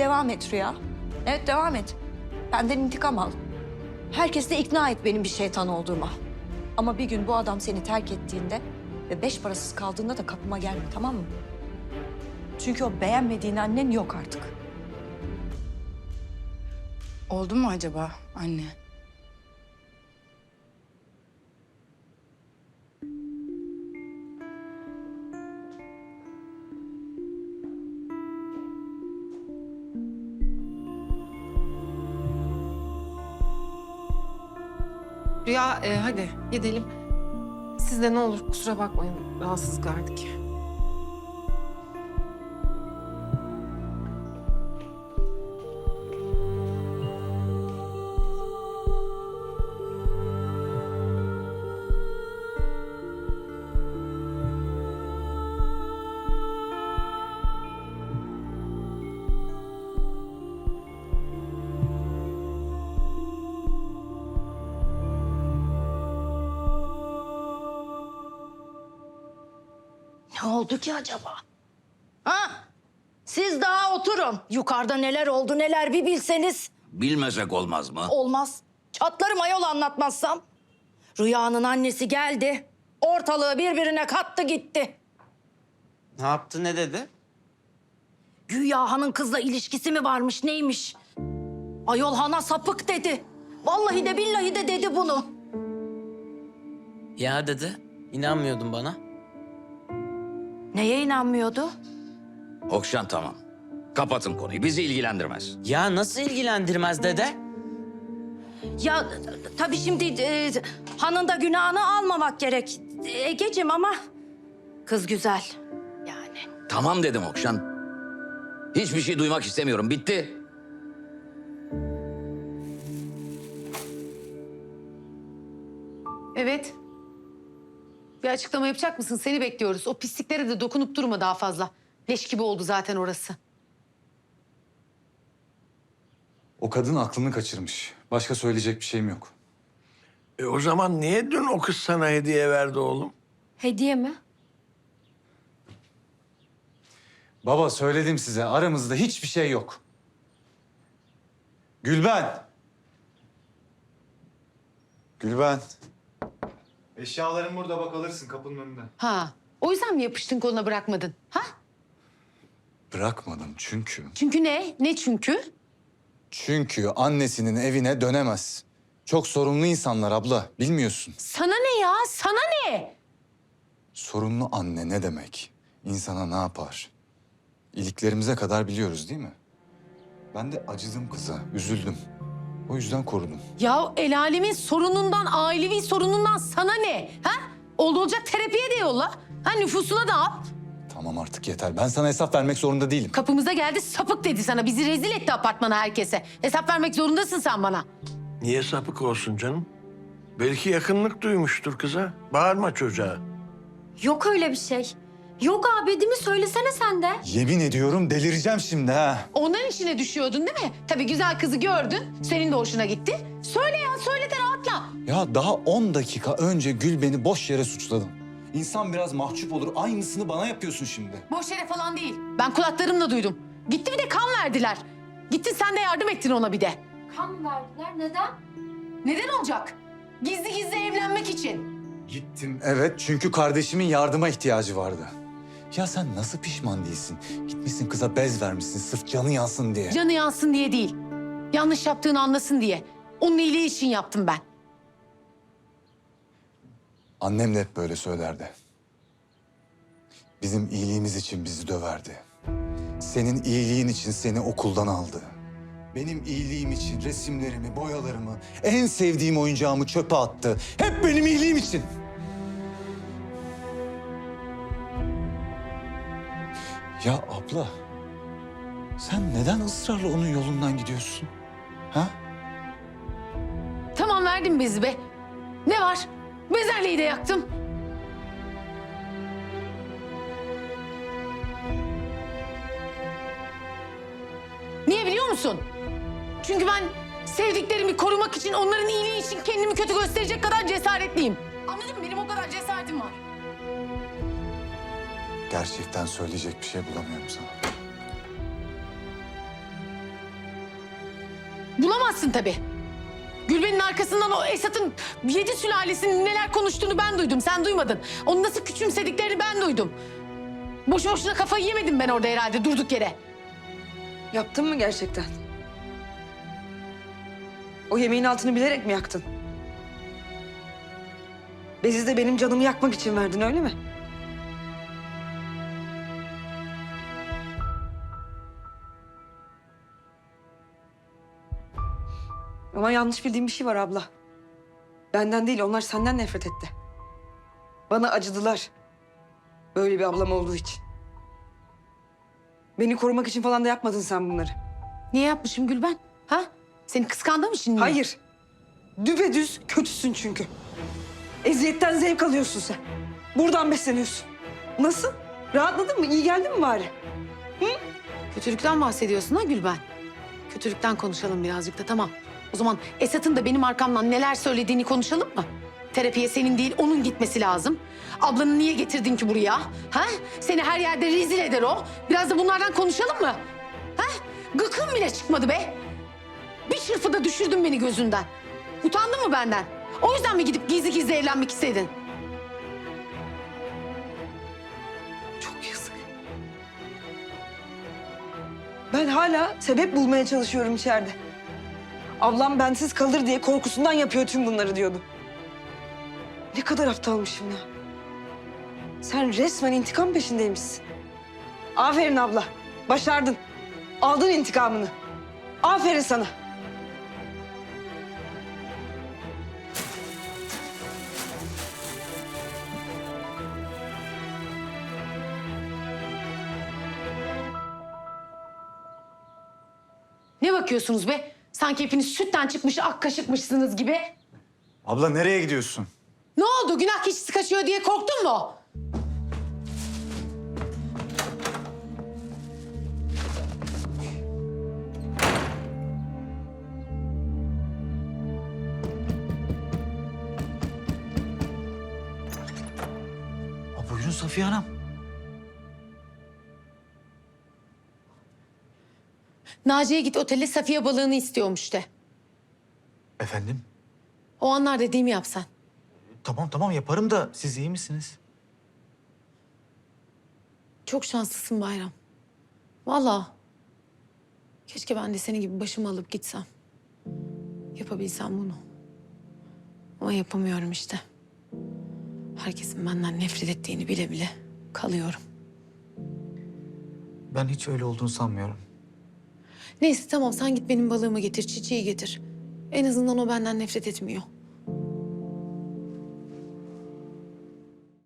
devam et Rüya. Evet devam et. Benden intikam al. Herkes de ikna et benim bir şeytan olduğuma. Ama bir gün bu adam seni terk ettiğinde ve beş parasız kaldığında da kapıma gelme tamam mı? Çünkü o beğenmediğin annen yok artık. Oldu mu acaba anne? Rüya e, hadi gidelim. Siz de ne olur kusura bakmayın rahatsız verdik. Ne oldu ki acaba? Ha? Siz daha oturun. Yukarıda neler oldu neler bir bilseniz. Bilmesek olmaz mı? Olmaz. Çatlarım ayol anlatmazsam. Rüyanın annesi geldi. Ortalığı birbirine kattı gitti. Ne yaptı ne dedi? Güya hanın kızla ilişkisi mi varmış neymiş? Ayol hana sapık dedi. Vallahi de billahi de dedi bunu. Ya dedi. İnanmıyordun bana. Neye inanmıyordu? Okşan tamam. Kapatın konuyu. Bizi ilgilendirmez. Ya nasıl ilgilendirmez dede? Ya tabii şimdi e, hanın da günahını almamak gerek. Egeciğim ama kız güzel. Yani. Tamam dedim Okşan. Hiçbir şey duymak istemiyorum. Bitti. Evet. Bir açıklama yapacak mısın? Seni bekliyoruz. O pisliklere de dokunup durma daha fazla. Leş gibi oldu zaten orası. O kadın aklını kaçırmış. Başka söyleyecek bir şeyim yok. E o zaman niye dün o kız sana hediye verdi oğlum? Hediye mi? Baba söyledim size aramızda hiçbir şey yok. Gülben. Gülben. Eşyaların burada bak alırsın kapının önünde. Ha. O yüzden mi yapıştın koluna bırakmadın? Ha? Bırakmadım çünkü. Çünkü ne? Ne çünkü? Çünkü annesinin evine dönemez. Çok sorumlu insanlar abla bilmiyorsun. Sana ne ya? Sana ne? Sorumlu anne ne demek? İnsana ne yapar? İliklerimize kadar biliyoruz değil mi? Ben de acıdım kıza, üzüldüm. O yüzden korudum. Ya el alemin sorunundan, ailevi sorunundan sana ne? Ha? Oldu olacak terapiye de yolla. Ha nüfusuna da al. Tamam artık yeter. Ben sana hesap vermek zorunda değilim. Kapımıza geldi sapık dedi sana. Bizi rezil etti apartmana herkese. Hesap vermek zorundasın sen bana. Niye sapık olsun canım? Belki yakınlık duymuştur kıza. Bağırma çocuğa. Yok öyle bir şey. Yok abi değil mi? Söylesene sen de. Yemin ediyorum delireceğim şimdi ha. Onların içine düşüyordun değil mi? Tabii güzel kızı gördün. Senin de hoşuna gitti. Söyle ya söyle de rahatla. Ya daha 10 dakika önce Gül beni boş yere suçladın. İnsan biraz mahcup olur. Aynısını bana yapıyorsun şimdi. Boş yere falan değil. Ben kulaklarımla duydum. Gitti bir de kan verdiler. Gittin sen de yardım ettin ona bir de. Kan verdiler. Neden? Neden olacak? Gizli gizli evlenmek için. Gittim. Evet çünkü kardeşimin yardıma ihtiyacı vardı. Ya sen nasıl pişman değilsin? Gitmişsin kıza bez vermişsin sırf canı yansın diye. Canı yansın diye değil. Yanlış yaptığını anlasın diye. Onun iyiliği için yaptım ben. Annem de hep böyle söylerdi. Bizim iyiliğimiz için bizi döverdi. Senin iyiliğin için seni okuldan aldı. Benim iyiliğim için resimlerimi, boyalarımı, en sevdiğim oyuncağımı çöpe attı. Hep benim iyiliğim için. Ya abla, sen neden ısrarla onun yolundan gidiyorsun? Ha? Tamam verdim bezi be. Ne var? Bezelyeyi de yaktım. Niye biliyor musun? Çünkü ben sevdiklerimi korumak için, onların iyiliği için kendimi kötü gösterecek kadar cesaretliyim. Anladın mı? Benim o kadar cesaretim var. Gerçekten söyleyecek bir şey bulamıyorum sana. Duyacaksın tabii. Gülben'in arkasından o Esat'ın yedi sülalesinin neler konuştuğunu ben duydum. Sen duymadın. Onu nasıl küçümsediklerini ben duydum. Boşu boşuna kafayı yemedim ben orada herhalde durduk yere. Yaptın mı gerçekten? O yemeğin altını bilerek mi yaktın? Bezi de benim canımı yakmak için verdin öyle mi? Ama yanlış bildiğim bir şey var abla. Benden değil onlar senden nefret etti. Bana acıdılar. Böyle bir ablam olduğu için. Beni korumak için falan da yapmadın sen bunları. Niye yapmışım Gülben? Ha? Seni kıskandığım için mi? Hayır. Düpedüz kötüsün çünkü. Eziyetten zevk alıyorsun sen. Buradan besleniyorsun. Nasıl? Rahatladın mı? İyi geldin mi bari? Kötülükten bahsediyorsun ha Gülben. Kötülükten konuşalım birazcık da tamam. O zaman Esat'ın da benim arkamdan neler söylediğini konuşalım mı? Terapiye senin değil onun gitmesi lazım. Ablanı niye getirdin ki buraya? Ha? Seni her yerde rezil eder o. Biraz da bunlardan konuşalım mı? Ha? Gıkın bile çıkmadı be. Bir çırpıda düşürdün beni gözünden. Utandın mı benden? O yüzden mi gidip gizli gizli evlenmek istedin? Çok yazık. Ben hala sebep bulmaya çalışıyorum içeride. Ablam bensiz kalır diye korkusundan yapıyor tüm bunları diyordu. Ne kadar aptalmışım ya. Sen resmen intikam peşindeymişsin. Aferin abla. Başardın. Aldın intikamını. Aferin sana. Ne bakıyorsunuz be? Sanki hepiniz sütten çıkmış ak kaşıkmışsınız gibi. Abla nereye gidiyorsun? Ne oldu? Günah keçisi kaçıyor diye korktun mu? Buyurun Safiye Hanım. Naciye git otele Safiye balığını istiyormuş de. Efendim? O anlar dediğimi yap sen. Tamam tamam yaparım da siz iyi misiniz? Çok şanslısın Bayram. Vallahi. Keşke ben de senin gibi başımı alıp gitsem. Yapabilsem bunu. Ama yapamıyorum işte. Herkesin benden nefret ettiğini bile bile kalıyorum. Ben hiç öyle olduğunu sanmıyorum. Neyse tamam sen git benim balığımı getir, çiçeği getir. En azından o benden nefret etmiyor.